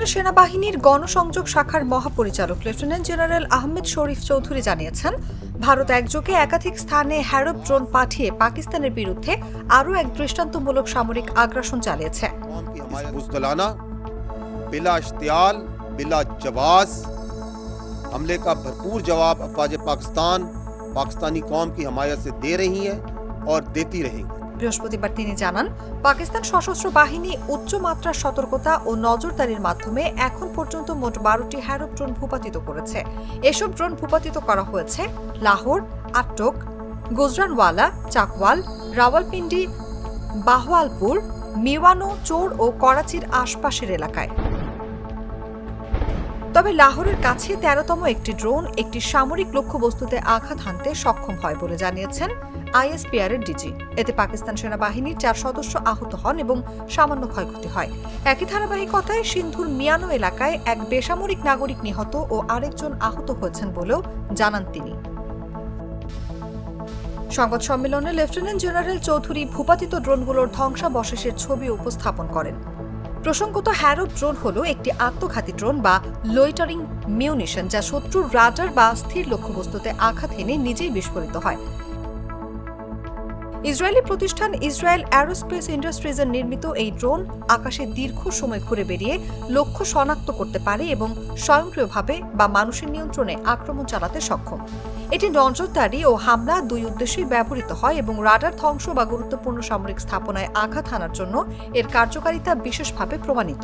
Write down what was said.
পাকিস্তানের সেনাবাহিনীর গণসংযোগ শাখার মহাপরিচালক লেফটেন্যান্ট জেনারেল আহমেদ শরীফ চৌধুরী জানিয়েছেন ভারত একযোগে একাধিক স্থানে হ্যারব ড্রোন পাঠিয়ে পাকিস্তানের বিরুদ্ধে আরও এক দৃষ্টান্তমূলক সামরিক আগ্রাসন চালিয়েছে कौम की हमायत बुजदलाना बिला इश्तियाल बिला जवाज हमले का भरपूर जवाब अफवाज पाकिस्तान पाकिस्तानी कौम की हमायत से दे रही हैं और देती रहेंगी বৃহস্পতিবার তিনি জানান, পাকিস্তান সশস্ত্র বাহিনী উচ্চমাত্রার সতর্কতা ও নজরদারির মাধ্যমে এখন পর্যন্ত মোট বারোটি হ্যারব ড্রোন ভূপাতিত করেছে। এসব ড্রোন ভূপাতিত করা হয়েছে লাহোর, আটক, গুজরানওয়ালা, চাকওয়াল, রাওয়ালপিন্ডি, বাহওয়ালপুর, মিওয়ানো, চোর ও করাচির আশপাশের এলাকায়। তবে লাহোরের কাছে তেরোতম একটি ড্রোন একটি সামরিক লক্ষ্যবস্তুতে আঘাত হানতে সক্ষম হয় বলে জানিয়েছেন আইএসপিআর এর ডিজি। এতে পাকিস্তান সেনাবাহিনীর চার সদস্য আহত হন এবং সামান্য ক্ষয়ক্ষতি হয়। একই ধারাবাহিকতায় সিন্ধুর মিয়ানো এলাকায় এক বেসামরিক নাগরিক নিহত ও আরেকজন আহত হয়েছেন বলেও জানান তিনি। সংবাদ সম্মেলনে লেফটেন্যান্ট জেনারেল চৌধুরী ভূপাতিত ড্রোনগুলোর ধ্বংসাবশেষের ছবি উপস্থাপন করেন। প্রসঙ্গত, হ্যারো ড্রোন হল একটি আত্মঘাতী ড্রোন বা লোয়টারিং মিউনিশন যা শত্রুর রাডার বা স্থির লক্ষ্যবস্তুতে আঘাত হেনে নিজেই বিস্ফোরিত হয়। ইসরায়েলি প্রতিষ্ঠান ইসরায়েল অ্যারোস্পেস ইন্ডাস্ট্রিজের নির্মিত এই ড্রোন আকাশে দীর্ঘ সময় ঘুরে বেরিয়ে লক্ষ্য শনাক্ত করতে পারে এবং স্বয়ংক্রিয়ভাবে বা মানুষের নিয়ন্ত্রণে আক্রমণ চালাতে সক্ষম। এটি নজরদারি ও হামলা দুই উদ্দেশ্যেই ব্যবহৃত হয় এবং রাডার ধ্বংস বা গুরুত্বপূর্ণ সামরিক স্থাপনায় আঘাত হানার জন্য এর কার্যকারিতা বিশেষভাবে প্রমাণিত।